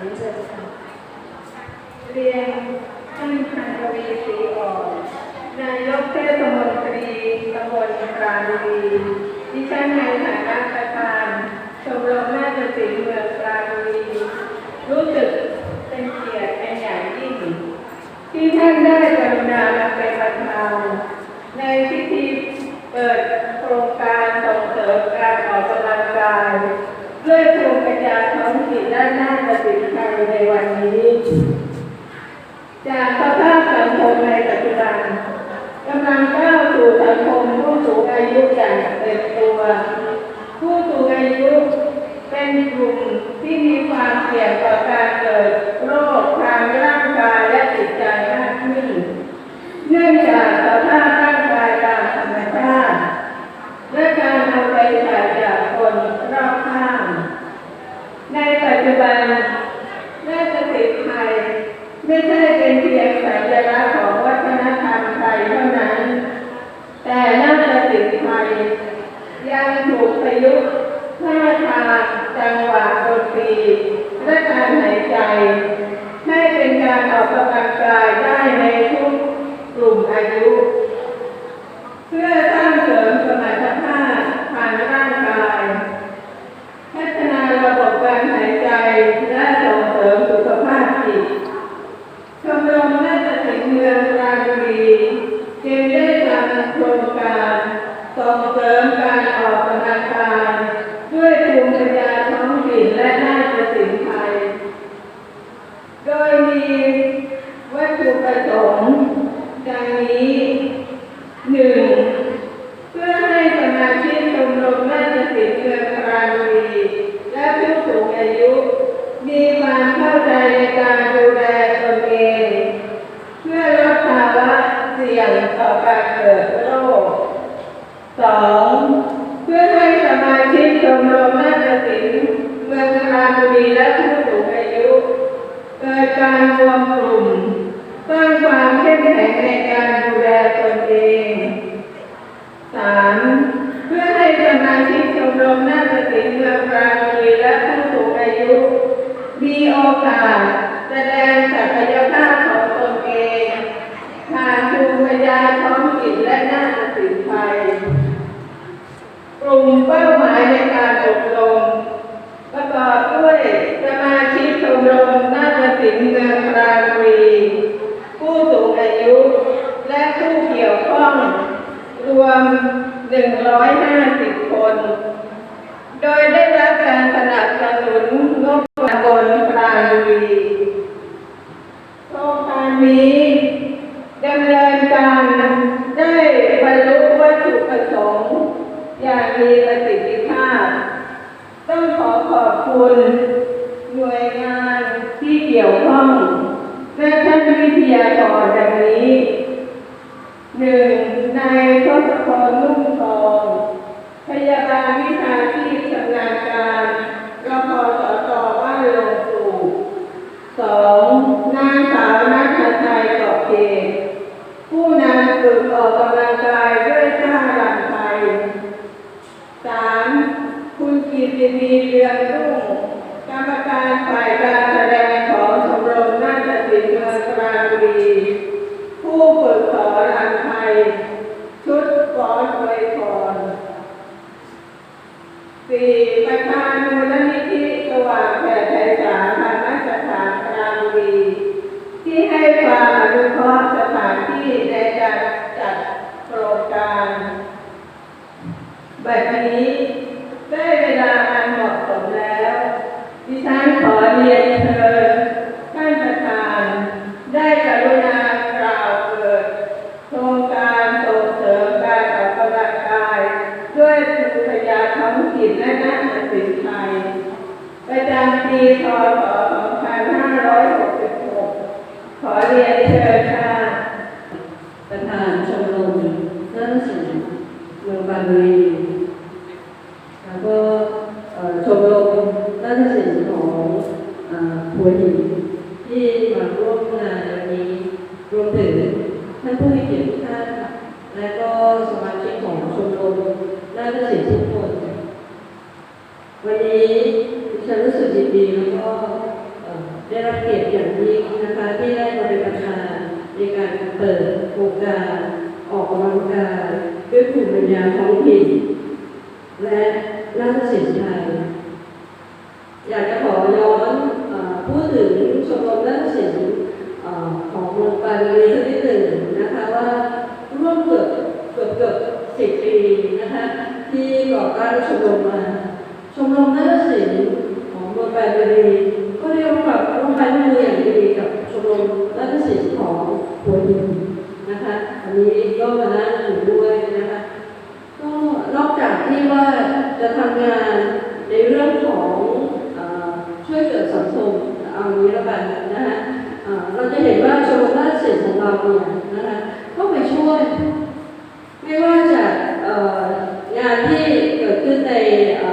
เรียนเชิญค่ะเรียนท่านพันทวีศรีอ่อนนายกเทศมนตรีตำบลปราณบุรีดิฉันในฐานะประธานชมรมนาฏศิลป์เมืองปราณบุรีรู้สึกเป็นเกียรติเป็นอย่างยิ่ง ที่ท่านได้กรุณามาเป็นประธานในพิธีเปิดโครงการส่งเสริมการออกกำลังกายด้วยภูมิปัญญาท้องถิ่นด้านหน้าประสิทธิชัยในวันนี้ จากสภาพสังคมในปัจจุบันกำลังก้าวสู่สังคมผู้สูงอายุอย่างเต็มตัว ผู้สูงอายุเป็นกลุ่มที่มีความเสี่ยงต่อการเกิดโรคทางร่างกายและจิตใจมากขึ้น เนื่องจากสภาพร่างกายตามธรรมชาติ และการเอาใจใส่จากคนรอบข้าง ในปัจจุบันนาฏศิลป์ไทย ไม่ใช่เป็นเพียงสัญลักษณ์ของวัฒนธรรมไทยเท่านั้น แต่นาฏศิลป์ไทยยังถูกประยุกต์ท่าทางจังหวะดนตรีและการหายใจ ให้เป็นการออกกำลังกายได้ในทุกกลุ่มอายุ เพื่อสร้าง ยมีวัตถุประสงค์ดังนี้หนึ่งเพื่อให้สมาชิกชมรมนาฏศิลป์เมืองปราณีและผู้สูงอายุ มีความเข้าใจในการดูแลตนเอง เพื่อลดภาวะเสี่ยงต่อการเกิดโรคสอง มเป้าหมายในการอบรม ประกอบด้วยสมาชิกชมรมนาฏศิลป์เมืองปราณรีผู้สูงอายุ และผู้เกี่ยวข้อง รวม 150 คน โดยได้รับการสนับสนุนงบประมาณปราณบุรีโครงการนี้ดำเนินการได้บรรลุวัตถุประสงค์อย่างมีประสิทธิภาพ ต้องขอขอบคุณหน่วยงานที่เกี่ยวข้อง และท่าน วิทยากรดังนี้หนึ่งนายทศพรนุ่มทอง พยาบาลวิชาชีพชำนาญการรพสตบ้านลงสู่สองนางสาวนัทชัยกอบเกผู้นำฝึกออกกำลังกายด้วยท่ารำไทยสามคุณกิตินีเรืองรุ่งกรรมการฝ่ายการ ประจำปีพศ2566 ขอเรียนเชิญค่ะประธานชมรมนาฏศิลป์เมืองบางบุรีแล้วก็ชมรมนาฏศิลป์ของหัวหินที่มาร่วมงานวันนี้รวมถึงท่านผู้มีเกียรติทุกท่านและก็สมาชิกของชมรมนาฏศิลป์ทุกคน วันนี้ ดิฉันรู้สึกยินดีแล้วก็ได้รับเกียรติอย่างยิ่งนะคะที่ได้มาเป็นประธานในการเปิดโครงการออกกำลังกายด้วยภูมิปัญญาท้องถิ่นและนาฏศิลป์ไทยอยากจะขอย้อนอพูดถึงชมรมนาฏศิลป์ของเมืองปาจีนสักนิดหนึ่งนะคะว่าร่วมเกือบเกือบเกือบสิบปีนะคะที่ก่อตั้งชมรมมาชมรมนาฏศิลป์ ของเมืองปราจีก็เรียกว่าร่วมไม้ร่วมมืออย่างดีกับชมรมนาฏศิลป์ของหัวหินนะคะอันนี้ก็มานั่งอยู่ด้วยนะคะ ก็นอกจากที่ว่าจะทำงานในเรื่องของอช่วยเหลือสังคมเอางี้ล้วกันนะฮะเอ่อเราจะเห็นว่าชมรมราชศิลป์ของเราเนี่ยนะคะก็ไปช่วย ไม่ว่าจะเอ่องานที่เกิดขึ้นในเอ่อ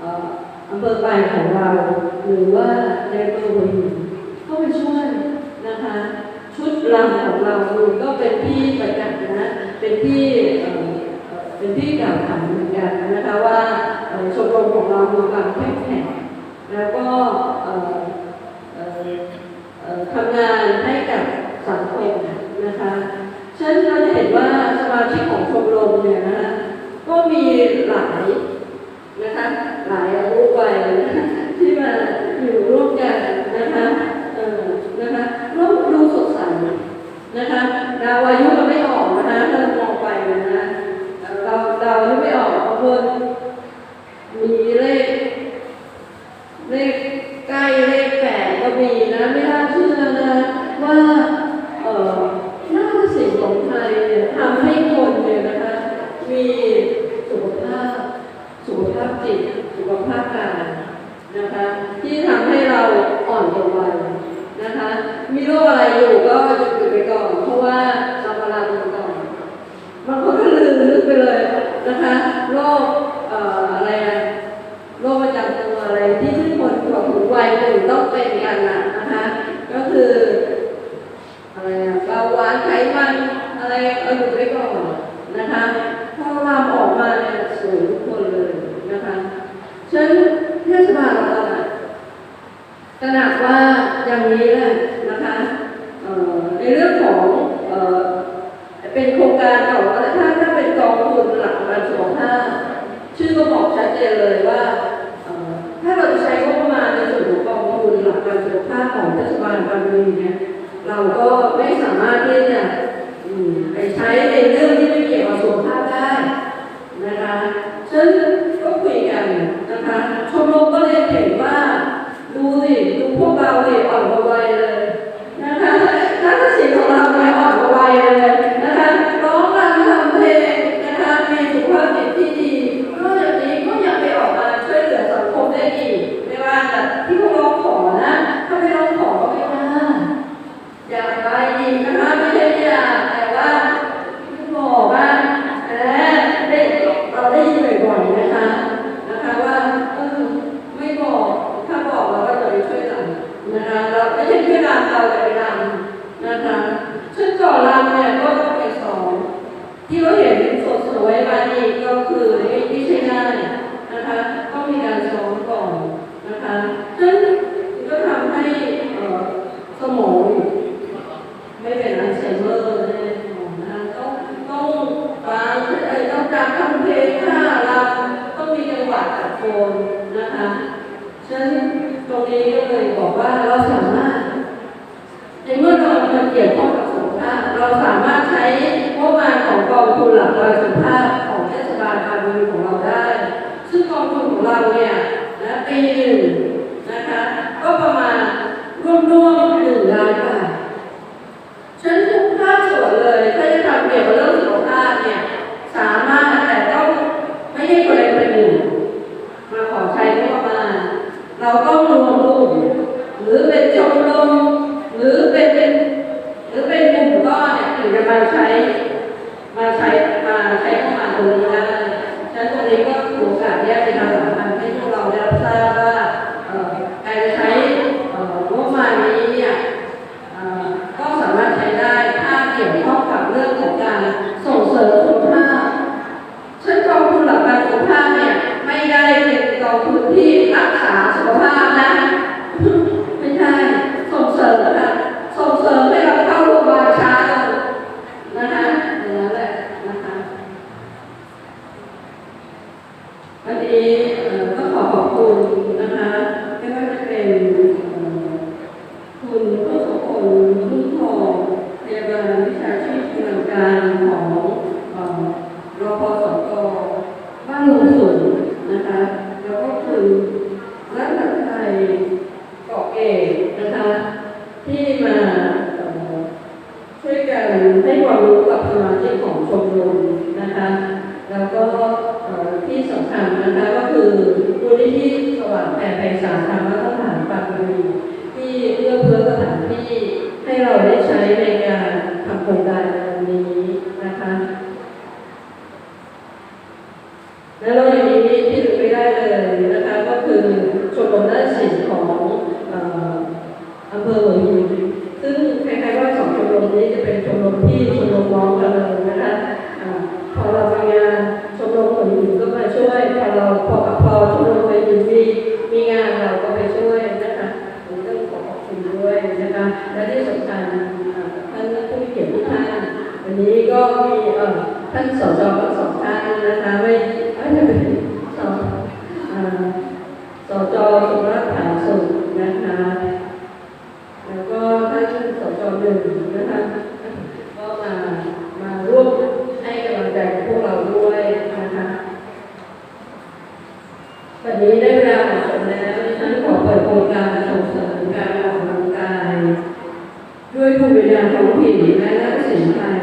เอ่ออำเภอปายของเรา หรือว่าในอำเภอหัวหินก็ไปช่วยนะคะ ชุดรำของเราก็เป็นที่ประจักษ์นะเป็นที่เป็นที่กล่าวขานเหมือนกันนะคะว่าชมรมของเรามีความเข้มแข็งแล้วก็ทำงานให้กับสังคมนะคะฉันเราจะเห็นว่าสมาชิกของชมรมเนี่ยนะคะก็มีหลายนะคะหลายอายุวัยนะคะที่มาอยู่ร่วมกันนะคะเออนะคะร่วมดูสดใสนะคะดาวอายุเราไม่ออกนะคะถ้าเรามองไปนะคะเราดาวอายุไม่ออกบางคนมีเลข เลขใกล้เลขแปดก็มีนะไม่น่าเชื่อนะว่าเอ่อนาฏศิลป์ของไทยเนี่ยทำให้คนเนี่ยนะคะมีสุขภาพ สุขภาพจิต สุขภาพกายนะคะ ที่ทำให้เราอ่อนตัววัยนะคะ มีโรคอะไรอยู่ก็หยุดไปก่อน เพราะว่าเรามาลาไปก่อน บางคนก็ลืมนึกไปเลยนะคะโรคเอ่ออะไรอะโรคประจำตัวอะไรที่ทุกคนของถึงวัยหนึ่งต้องเป็นกันนะนะคะ ก็คืออะไรอะเบาหวานไขมันอะไรเอาอยู่ไว้ก่อนนะคะพอเราออกมาเนี่ยสูงทุกคนเลยนะคะฉะนันเทศบาลเราอะตระหนักว่าอย่าง นี้แหละนะคะในเรื่องของเอเป็นโครงการของถ้าถ้าเป็นกองทุนหลักประกันสุขภาพชื่อก็บอกชัดเจนเลยว่าถ้าเราจะใช้งบประมาณในส่วนของกองทุนหลักประกันสุขภาพของเทศบาลบางรีเนี่ยเราก็ไม่สามารถที่จะอืมไปใช้ในเรื่องที่ไม่เกี่ยวกับสุขภาพได้นะคะซึ่งก็คุยกันนะคะชมรม มันเกี่ยวข้องกับสุขภาพ เราสามารถใช้งบประมาณของกองทุนหลักประกันสุขภาพของเทศบาลกางรีของเราได้ ซึ่งกองทุนของเราเนี่ยนะปีหนึ่งนะคะก็ประมาณร่วม ขอขอบคุณนะคะไม่ว่าจะเป็นเอ่อคุณผู้สมคนรุ่งทองพยาบาลวิชาชีพชำนาญการของเอ่อรพสกบ้านลุงสุนนะคะแล้วก็คุณรัตนไทยเกาะเอกนะคะที่มาช่วยกันให้ความรู้กับสมาชิกของชมรมนะคะ แล้วก็ที่สำคัญนะคะก็คือมูลนิธิสว่างแผ่ไพศาลธรรมสถานปากบุรีที่เอื้อเฟื้อสถานที่ให้เราได้ใช้ในการทำโครงการนวันนี้นะคะ และเราอย่างนี้ที่ลืมไม่ได้เลยนะคะก็คือชมรมด้านศิลป์ของเอ่ออำเภอหัวหิน ก็มีเอ่อท่านสจทั้งสองท่านนะคะไม่ไม่ได้เป็นสอ่าสจสุรัตน์ผาสุขนะคะแล้วก็ท่านสจหนึ่งนะคะก็มามาร่วมให้กำลังใจพวกเราด้วยนะคะวันนี้ได้เวลาเหมาะสมแล้วฉันขอเปิดโครงการส่งเสริมการออกกำลังกาย ด้วยภูมิปัญญาท้องถิ่นและนักศิลป์ไทย